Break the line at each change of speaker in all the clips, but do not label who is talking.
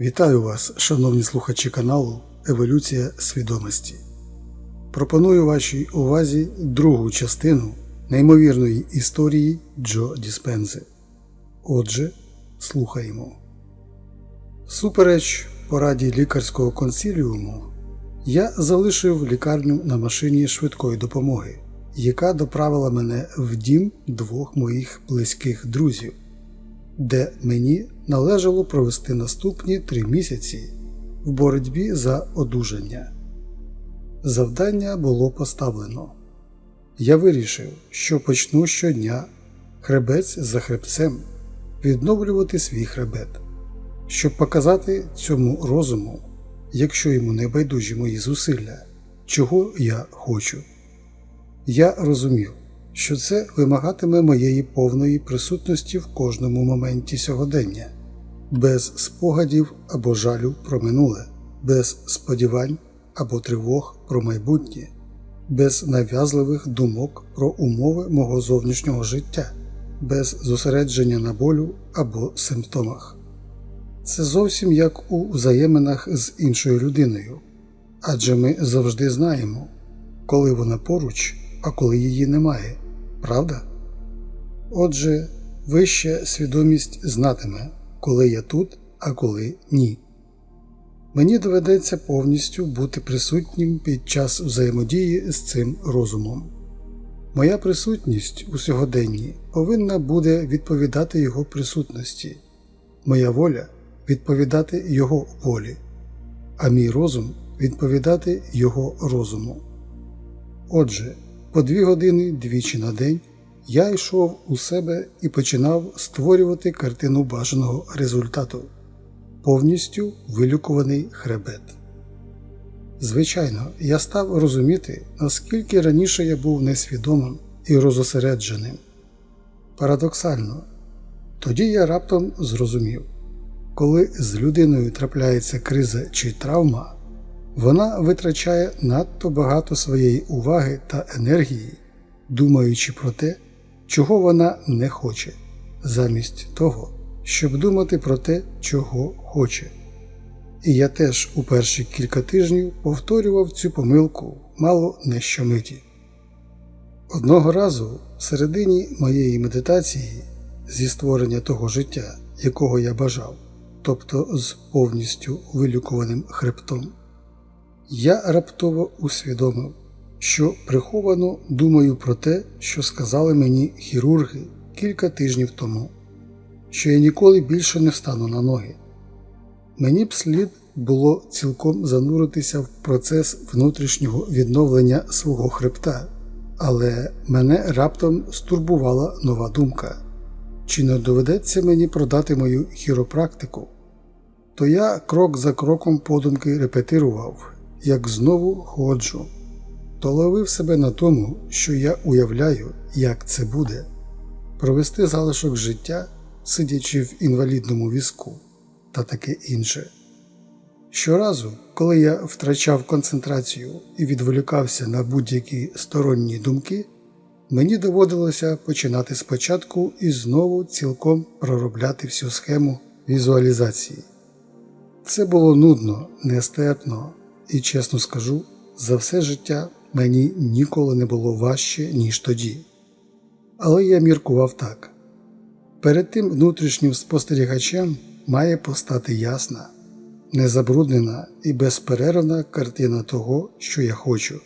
Вітаю вас, шановні слухачі каналу Еволюція свідомості. Пропоную вашій увазі другу частину неймовірної історії Джо Діспензи. Отже, слухаємо. Супереч пораді лікарського консиліуму, я залишив лікарню на машині швидкої допомоги, яка доправила мене в дім двох моїх близьких друзів де мені належало провести наступні три місяці в боротьбі за одужання. Завдання було поставлено. Я вирішив, що почну щодня хребець за хребцем відновлювати свій хребет, щоб показати цьому розуму, якщо йому не байдужі мої зусилля, чого я хочу. Я розумів, що це вимагатиме моєї повної присутності в кожному моменті сьогодення, без спогадів або жалю про минуле, без сподівань або тривог про майбутнє, без нав'язливих думок про умови мого зовнішнього життя, без зосередження на болю або симптомах. Це зовсім як у взаєминах з іншою людиною, адже ми завжди знаємо, коли вона поруч, а коли її немає. Правда? Отже, вища свідомість знатиме, коли я тут, а коли ні. Мені доведеться повністю бути присутнім під час взаємодії з цим розумом. Моя присутність у сьогоденні повинна буде відповідати його присутності, моя воля відповідати його волі, а мій розум відповідати його розуму. Отже, по дві години двічі на день я йшов у себе і починав створювати картину бажаного результату повністю вилікуваний хребет. Звичайно, я став розуміти, наскільки раніше я був несвідомим і розосередженим. Парадоксально, тоді я раптом зрозумів, коли з людиною трапляється криза чи травма, вона витрачає надто багато своєї уваги та енергії, думаючи про те, чого вона не хоче, замість того, щоб думати про те, чого хоче. І я теж у перші кілька тижнів повторював цю помилку мало не щомиті. Одного разу в середині моєї медитації зі створення того життя, якого я бажав, тобто з повністю вилікуваним хребтом, я раптово усвідомив, що приховано думаю про те, що сказали мені хірурги кілька тижнів тому, що я ніколи більше не встану на ноги. Мені б слід було цілком зануритися в процес внутрішнього відновлення свого хребта, але мене раптом стурбувала нова думка чи не доведеться мені продати мою хіропрактику? То я крок за кроком подумки репетирував, як знову ходжу, то ловив себе на тому, що я уявляю, як це буде провести залишок життя, сидячи в інвалідному візку та таке інше. Щоразу, коли я втрачав концентрацію і відволікався на будь-які сторонні думки, мені доводилося починати спочатку і знову цілком проробляти всю схему візуалізації. Це було нудно, нестерпно і, чесно скажу, за все життя мені ніколи не було важче, ніж тоді. Але я міркував так перед тим внутрішнім спостерігачем має постати ясна, незабруднена і безперервна картина того, що я хочу,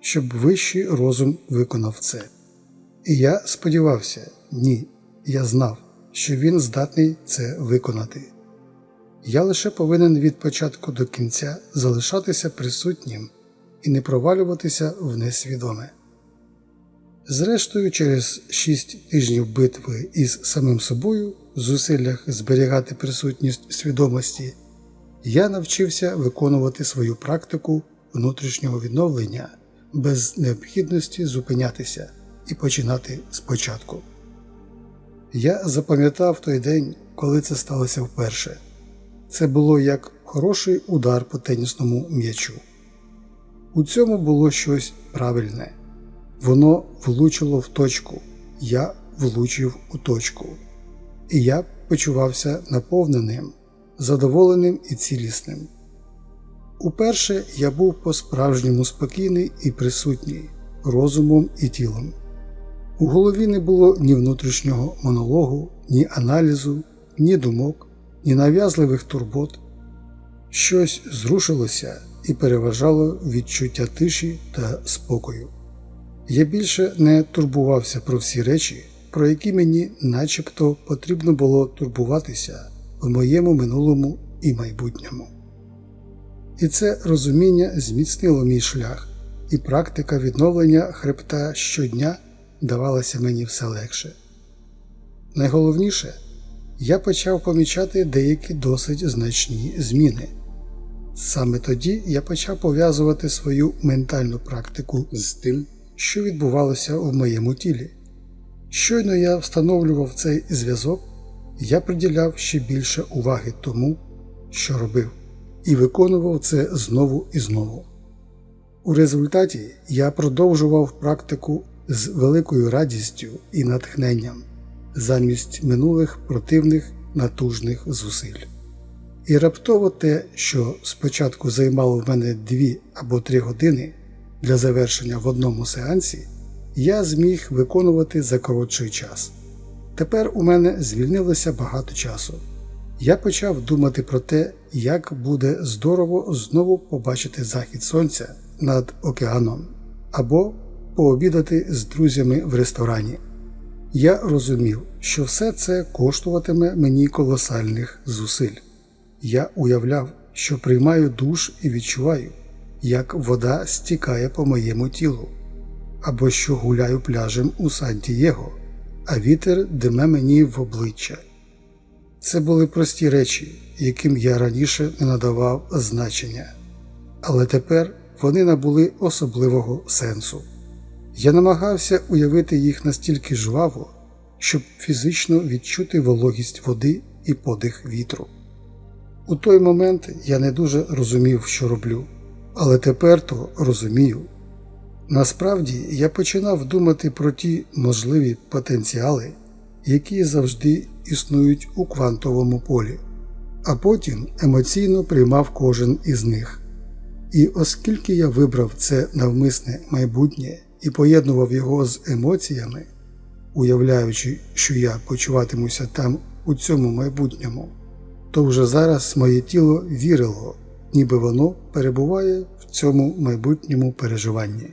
щоб вищий розум виконав це. І я сподівався, ні, я знав, що він здатний це виконати. Я лише повинен від початку до кінця залишатися присутнім і не провалюватися в несвідоме. Зрештою, через шість тижнів битви із самим собою, зусиллях зберігати присутність свідомості, я навчився виконувати свою практику внутрішнього відновлення без необхідності зупинятися і починати спочатку. Я запам'ятав той день, коли це сталося вперше. Це було як хороший удар по тенісному м'ячу. У цьому було щось правильне. Воно влучило в точку, я влучив у точку, і я почувався наповненим, задоволеним і цілісним. Уперше я був по-справжньому спокійний і присутній розумом і тілом. У голові не було ні внутрішнього монологу, ні аналізу, ні думок, ні нав'язливих турбот. Щось зрушилося і переважало відчуття тиші та спокою. Я більше не турбувався про всі речі, про які мені начебто потрібно було турбуватися в моєму минулому і майбутньому. І це розуміння зміцнило мій шлях, і практика відновлення хребта щодня давалася мені все легше. Найголовніше, я почав помічати деякі досить значні зміни. Саме тоді я почав пов'язувати свою ментальну практику з тим, що відбувалося в моєму тілі. Щойно я встановлював цей зв'язок, я приділяв ще більше уваги тому, що робив, і виконував це знову і знову. У результаті я продовжував практику з великою радістю і натхненням замість минулих противних натужних зусиль. І раптово те, що спочатку займало в мене дві або три години для завершення в одному сеансі, я зміг виконувати за коротший час. Тепер у мене звільнилося багато часу. Я почав думати про те, як буде здорово знову побачити захід сонця над океаном або пообідати з друзями в ресторані. Я розумів, що все це коштуватиме мені колосальних зусиль. Я уявляв, що приймаю душ і відчуваю, як вода стікає по моєму тілу, або що гуляю пляжем у Сан-Дієго, а вітер диме мені в обличчя. Це були прості речі, яким я раніше не надавав значення, але тепер вони набули особливого сенсу. Я намагався уявити їх настільки жваво, щоб фізично відчути вологість води і подих вітру. У той момент я не дуже розумів, що роблю, але тепер то розумію. Насправді я починав думати про ті можливі потенціали, які завжди існують у квантовому полі, а потім емоційно приймав кожен із них. І оскільки я вибрав це навмисне майбутнє і поєднував його з емоціями, уявляючи, що я почуватимуся там у цьому майбутньому, то вже зараз моє тіло вірило, ніби воно перебуває в цьому майбутньому переживанні.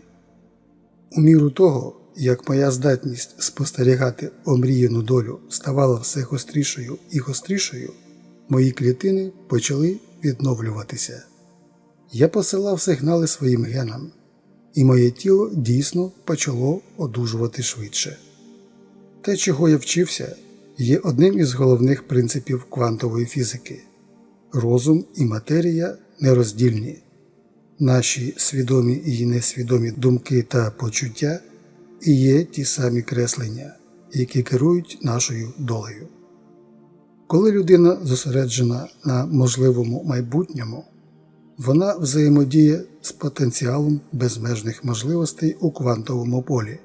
У міру того, як моя здатність спостерігати омріяну долю ставала все гострішою і гострішою, мої клітини почали відновлюватися. Я посилав сигнали своїм генам, і моє тіло дійсно почало одужувати швидше. Те, чого я вчився, є одним із головних принципів квантової фізики розум і матерія нероздільні. Наші свідомі і несвідомі думки та почуття і є ті самі креслення, які керують нашою долею. Коли людина зосереджена на можливому майбутньому, вона взаємодіє з потенціалом безмежних можливостей у квантовому полі,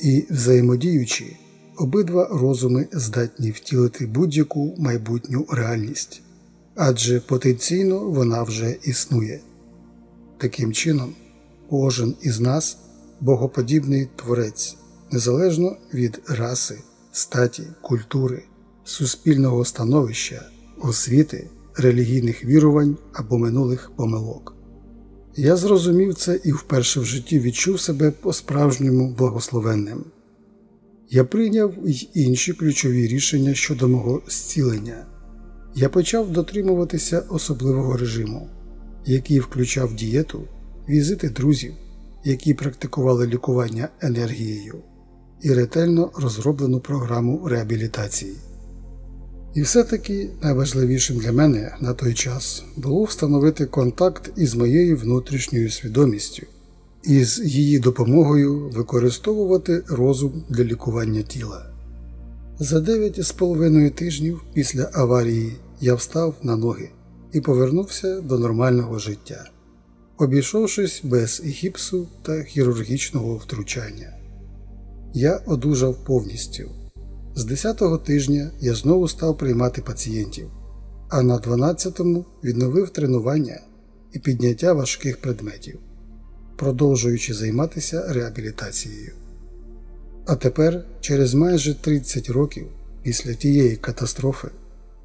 і, взаємодіючи, обидва розуми здатні втілити будь-яку майбутню реальність, адже потенційно вона вже існує. Таким чином, кожен із нас богоподібний творець, незалежно від раси, статі, культури, суспільного становища, освіти, релігійних вірувань або минулих помилок. Я зрозумів це і вперше в житті відчув себе по-справжньому благословенним. Я прийняв й інші ключові рішення щодо мого зцілення. Я почав дотримуватися особливого режиму, який включав дієту, візити друзів, які практикували лікування енергією, і ретельно розроблену програму реабілітації. І все-таки найважливішим для мене на той час було встановити контакт із моєю внутрішньою свідомістю і з її допомогою використовувати розум для лікування тіла. За дев'ять з половиною тижнів після аварії я встав на ноги і повернувся до нормального життя, обійшовшись без гіпсу та хірургічного втручання. Я одужав повністю. З 10-го тижня я знову став приймати пацієнтів, а на 12-му відновив тренування і підняття важких предметів, продовжуючи займатися реабілітацією. А тепер, через майже 30 років після тієї катастрофи,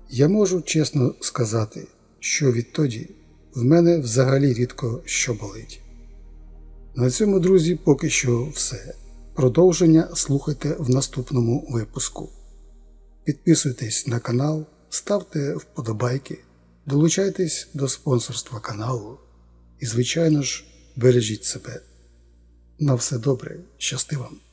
я можу чесно сказати, що відтоді в мене взагалі рідко що болить. На цьому, друзі, поки що все. Продовження слухайте в наступному випуску. Підписуйтесь на канал, ставте вподобайки, долучайтесь до спонсорства каналу і, звичайно ж, бережіть себе. На все добре, щасти вам!